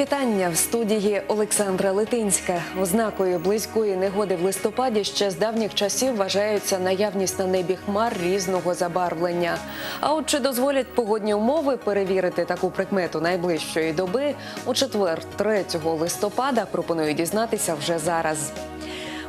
Вітання в студії Олександра Литинська. Ознакою близької негоди в листопаді ще з давніх часів вважаються наявність на небі хмар різного забарвлення. А от чи дозволять погодні умови перевірити таку прикмету найближчої доби у четвер, 3 листопада, пропоную дізнатися вже зараз.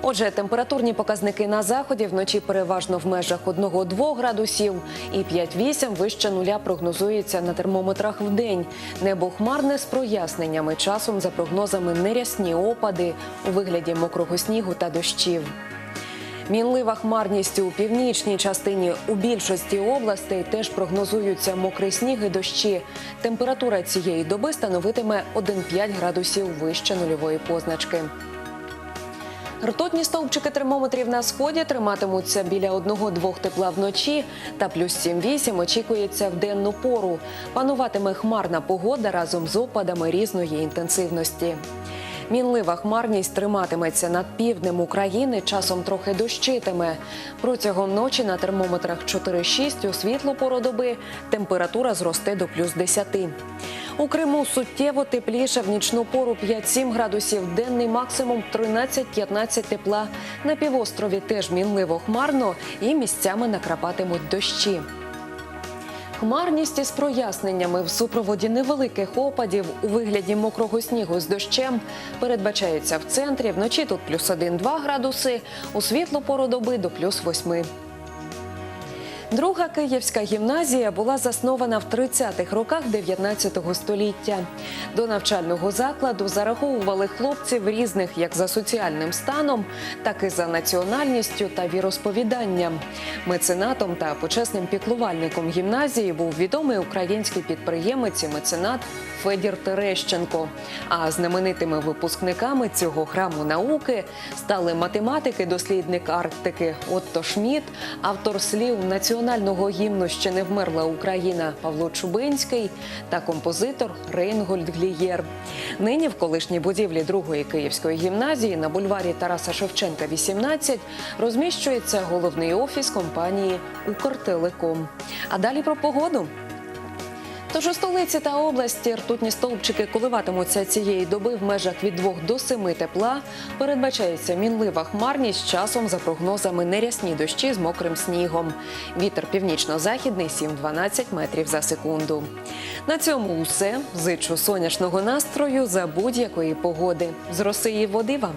Отже, температурні показники на заході вночі переважно в межах 1-2 градусів і 5-8 вище нуля прогнозується на термометрах в день. Небо хмарне з проясненнями. Часом за прогнозами нерясні опади у вигляді мокрого снігу та дощів. Мінлива хмарність у північній частині у більшості областей теж прогнозуються мокрий сніг і дощі. Температура цієї доби становитиме 1-5 градусів вище нульової позначки. Ртутні стовпчики термометрів на сході триматимуться біля 1-2 тепла вночі та плюс 7-8 очікується в денну пору. Пануватиме хмарна погода разом з опадами різної інтенсивності. Мінлива хмарність триматиметься над півднем України, часом трохи дощитиме. Протягом ночі на термометрах 4-6 у світлу пору доби температура зросте до плюс 10. У Криму суттєво тепліше в нічну пору 5-7 градусів, денний максимум 13-15 тепла. На півострові теж мінливо хмарно і місцями накрапатимуть дощі. Хмарність із проясненнями в супроводі невеликих опадів у вигляді мокрого снігу з дощем передбачається в центрі. Вночі тут плюс 1-2 градуси, у світлу пору доби до плюс 8. Друга київська гімназія була заснована в 30-х роках 19 століття. До навчального закладу зараховували хлопців різних як за соціальним станом, так і за національністю та віросповіданням. Меценатом та почесним піклувальником гімназії був відомий український підприємець і меценат Федір Терещенко. А знаменитими випускниками цього храму науки стали математики, дослідник Арктики Отто Шмідт, автор слів національного гімну Ще не вмерла Україна Павло Чубинський та композитор Рейнгольд Глієр. Нині в колишній будівлі другої київської гімназії на бульварі Тараса Шевченка, 18, розміщується головний офіс компанії Укртелеком. А далі про погоду. Тож у столиці та області ртутні стовпчики коливатимуться цієї доби в межах від 2 до 7 тепла. Передбачається мінлива хмарність часом за прогнозами нерясні дощі з мокрим снігом. Вітер північно-західний 7-12 метрів за секунду. На цьому усе. Зичу сонячного настрою за будь-якої погоди. З роси і води вам.